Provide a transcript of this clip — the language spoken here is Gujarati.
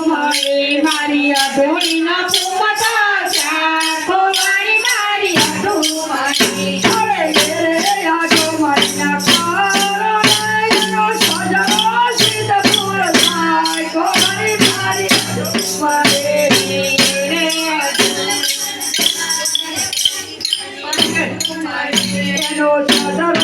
મારે મારી આ ઢોળીના ફૂમટા ચાખો મારી મારી આ ઢોમારી ઓરે રે આ ઢોમારીના No, no, no.